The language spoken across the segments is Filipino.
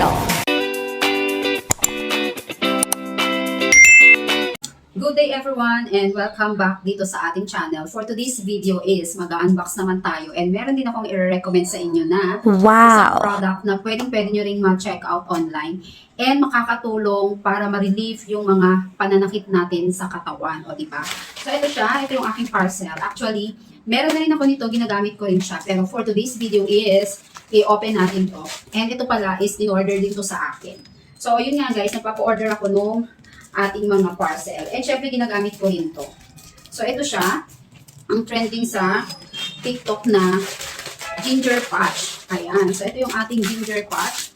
channel. Everyone and welcome back dito sa ating channel. For today's video is mag-unbox naman tayo and meron din akong i-recommend sa inyo na isang Wow! product na pwedeng pwede nyo rin ma-check out online and makakatulong para ma-relieve yung mga pananakit natin sa katawan. O, di ba? So, ito siya. Ito yung aking parcel. Actually, meron na rin ako nito. Ginagamit ko rin siya. Pero for today's video is, i-open natin to. And ito pala is in-order din to sa akin. So, yun nga guys, nagpapa-order ako nung ating mga parcel. And syempre, ginagamit ko rin to. So, ito siya. Ang trending sa TikTok na ginger patch. Ayan. So, ito yung ating ginger patch.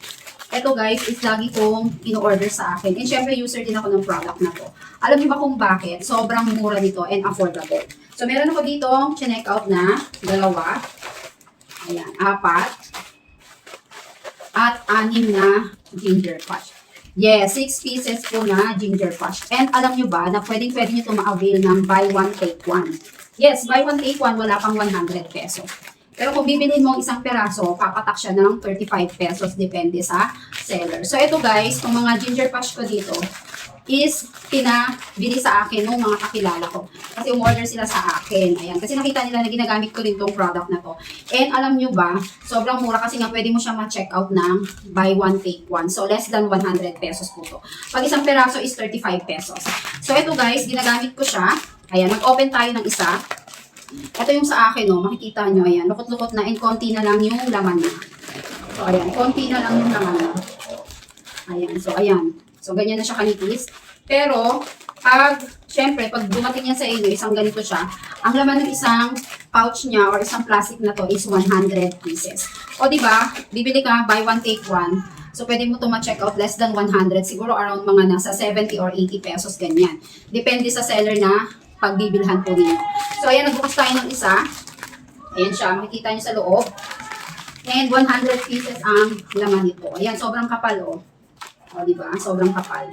Ito guys, is lagi kong in-order sa akin. And syempre, user din ako ng product na to. Alam niyo ba kung bakit? Sobrang mura nito and affordable. So, meron ako dito check out na dalawa. Ayan, apat. At anim na ginger patch. Yes, 6 pieces po na ginger patch. And alam nyo ba na pwedeng pwede nyo ito ma-avail ng buy one, take one. Yes, buy one, take one, wala pang 100 peso. Pero kung bibilhin mo ang isang peraso, papatak siya ng 35 pesos depende sa seller. So ito guys, itong mga ginger patch ko dito is pinabili sa akin ng mga kakilala ko. Kasi umorder sila sa akin. Ayan. Kasi nakita nila na ginagamit ko rin tong product na to. And alam nyo ba, sobrang mura kasi nga pwede mo siya ma-check out ng buy one, take one. So less than 100 pesos po to. Pag isang peraso is 35 pesos. So ito guys, ginagamit ko siya. Ayan, mag-open tayo ng isa. Ito yung sa akin, no. Makikita nyo, ayan. Lukot-lukot na and konti na lang yung laman niya. So, ayan. Konti na lang yung laman niya. Ayan. So, ayan. So, ganyan na siya kanipis. Pero, pag, syempre, pag dumating yan sa inyo, isang ganito siya, ang laman ng isang pouch niya or isang plastic na to is 100 pieces. O, di ba? Bibili ka, buy one, take one. So, pwede mo ito ma-check out less than 100. Siguro around mga nasa 70 or 80 pesos, ganyan. Depende sa seller na pagbibilhan po ninyo. So, ayan, nagbukas tayo ng isa. Ayan siya, makikita niyo sa loob. And 100 pieces ang laman nito. Ayan, sobrang kapal, oh. O, di ba? Sobrang kapal.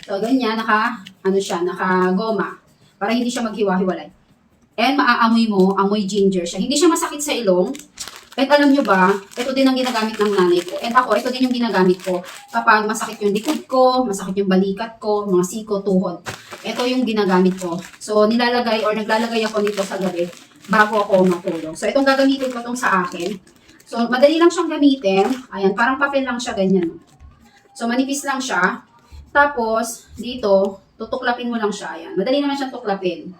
So, ganyan, naka, ano siya, naka goma. Para hindi siya maghiwa-hiwalay. And maaamoy mo, amoy ginger siya. Hindi siya masakit sa ilong. At alam nyo ba, ito din ang ginagamit ng nanay ko. And ako, ito din yung ginagamit ko kapag masakit yung likod ko, masakit yung balikat ko, mga siko, tuhod. Ito yung ginagamit ko. So, nilalagay or naglalagay ako nito sa gabi bago ako matulog. So, itong gagamitin ko itong sa akin. So, madali lang siyang gamitin. Ayan, parang papel lang siya ganyan. So, manipis lang siya. Tapos, dito, tutuklapin mo lang siya. Ayan. Madali naman siyang tuklapin.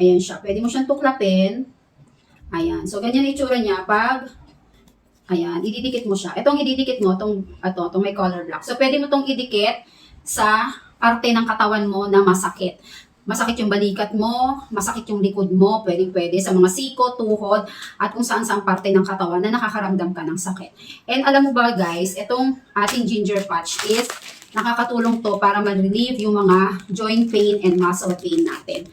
Ayan siya. Pwede mo siyang tuklapin. Ayan. So, ganyan itsura niya pag Ayan, ididikit mo siya. Itong ididikit mo, itong, ito, itong may color block. So, pwede mo itong idikit sa parte ng katawan mo na masakit. Masakit yung balikat mo, masakit yung likod mo, pwede pwede sa mga siko, tuhod, at kung saan saan parte ng katawan na nakakaramdam ka ng sakit. And alam mo ba guys, itong ating ginger patch is nakakatulong to para ma-relieve yung mga joint pain and muscle pain natin.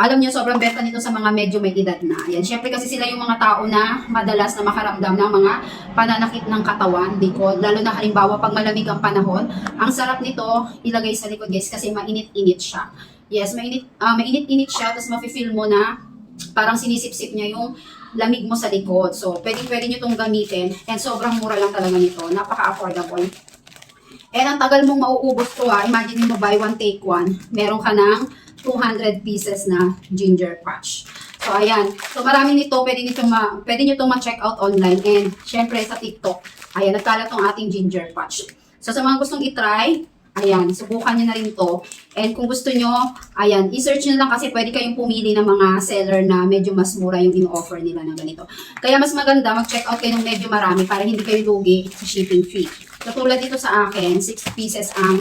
Alam niyo, sobrang benta nito sa mga medyo may edad na. Yan. Siyempre kasi sila yung mga tao na madalas na makaramdam ng mga pananakit ng katawan, likod. Lalo na halimbawa pag malamig ang panahon. Ang sarap nito ilagay sa likod guys kasi mainit-init siya. Yes, mainit, ah, mainit-init siya tapos mafe-feel mo na parang sinisip-sip niya yung lamig mo sa likod. So, pwede-pwede nyo itong gamitin and sobrang mura lang talaga nito. Napaka-affordable. And ang tagal mong mauubos to ha, imagine mo buy one, take one. Meron ka ng 200 pieces na ginger patch. So, ayan. So, marami nito, pwede, nito ma, pwede nyo itong ma-check out online. And, syempre, sa TikTok, ayan, nagkalat tong ating ginger patch. So, sa mga gustong itry, ayan, subukan nyo na rin to. And kung gusto nyo, ayan, i-search nyo lang kasi pwede kayong pumili ng mga seller na medyo mas mura yung in-offer nila ng ganito. Kaya mas maganda, mag-check out kayo ng medyo marami para hindi kayo lugi sa shipping fee. Katulad dito sa akin, 6 pieces ang,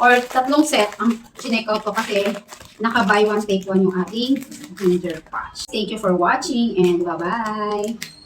or tatlong set ang chinek out ko kasi naka buy one take one yung ating ginger patch. Thank you for watching and bye-bye!